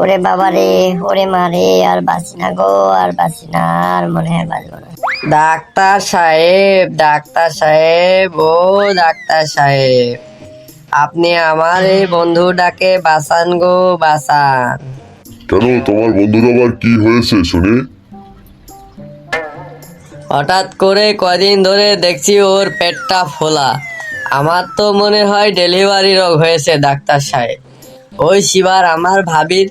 ওরে বাবা রে ওরে মা রে আর বাঁচি না গো আর বাঁচি না আর মনে হয় বাঁচবো না। ডাক্তার সাহেব ডাক্তার সাহেব ও ডাক্তার সাহেব আপনি আমার এই বন্ধুটাকে বাঁচান গো বাঁচান। কেন তোমার বন্ধুর আবার কি হয়েছে শুনে? হঠাৎ করে কদিন ধরে দেখছি ওর পেটটা ফোলা। আমার তো মনে হয় ডেলিভারি রোগ হয়েছে ডাক্তার সাহেব। ওই শিবার আমার ভাবির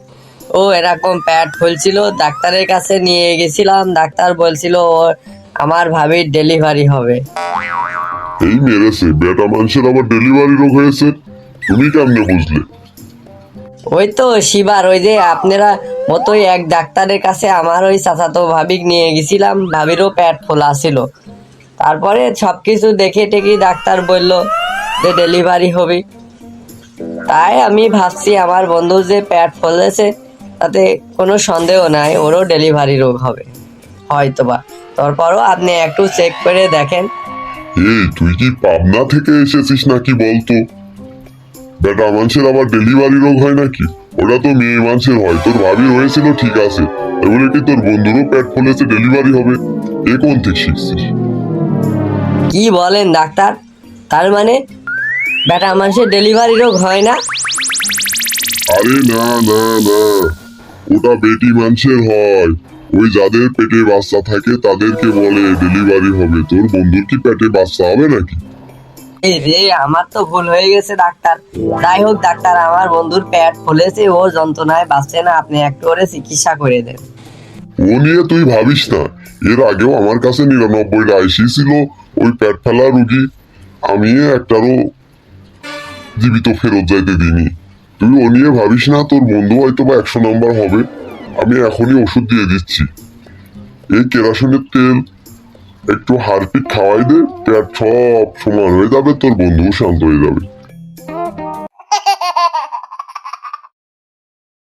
ও এরকম পেট ফুলছিল ডাক্তারের কাছে নিয়ে গেছিলাম ডাক্তার বলছিল ওর আমার ভাবির ডেলিভারি হবে। এই মেরেছে বেটা মানুষের আবার ডেলিভারি রোগ হয়েছে তুমি কেমনে বুঝলে? ওই তো শিবার ওই যে আপনারা মতোই এক ডাক্তারের কাছে আমার ওই চাচাতো ভাবিক নিয়ে গেছিলাম ভাবিরও পেট ফোলা ছিল তারপরে সব কিছু দেখে টেকে ডাক্তার বলল যে ডেলিভারি হবে। তাই আমি ভাবছি আমার বন্ধু যে পেট ফলেছে তাতে কোনো সন্দেহ নাই ওরও ডেলিভারি রোগ হবে। হয়তোবা। তারপরও আপনি একটু চেক করে দেখেন। এই তুই কি পাবনা থেকে এসেছিস নাকি বলতো? বেটা মানুষের আবার ডেলিভারি রোগ হয় নাকি? ওটা তো মেয়ে মানুষের হয় তোর ভাবি হয়েছিল ঠিক আছে। এগুলো কি তোর বন্ধুরও পেট ফুলেছে ডেলিভারি হবে? এ কোন থেকে শিখছিস? কি বলেন ডাক্তার? তার মানে বেটা মানুষের ডেলিভারি রোগ হয় না? আরে না না না। ওটা বেটি মানুষের হয়। ওই যাদের পেটে বাচ্চা থাকে তাদেরকে বলে ডেলিভারি হবে। তোর বন্ধুর কি পেটে বাচ্চা হবে নাকি? এই রে আমার তো ভুল হয়ে গেছে ডাক্তার। যাই হোক ডাক্তার আমার বন্ধুর পেট ফুলেছে ও যন্ত্রণায় বাঁচছে না। আপনি একটু চিকিৎসা করে দেন। ও নিয়ে তুই ভাবিস না। এর আগেও আমার কাছে নিরানব্বইটা আইসি ছিল ওই পেট ফেলা রুগী। আমি একটারও জীবিত ফেরত যাইতে দিইনি। তুই ও নিয়ে ভাবিস না, তোর বন্ধু হয়তো বা একশো নাম্বার হবে। আমি এখনই ওষুধ দিয়ে দিচ্ছি। এই কেরাসনের তেল, একটু হারপিক খাওয়াই দে সব সমান হয়ে যাবে, তোর বন্ধুও শান্ত হয়ে যাবে।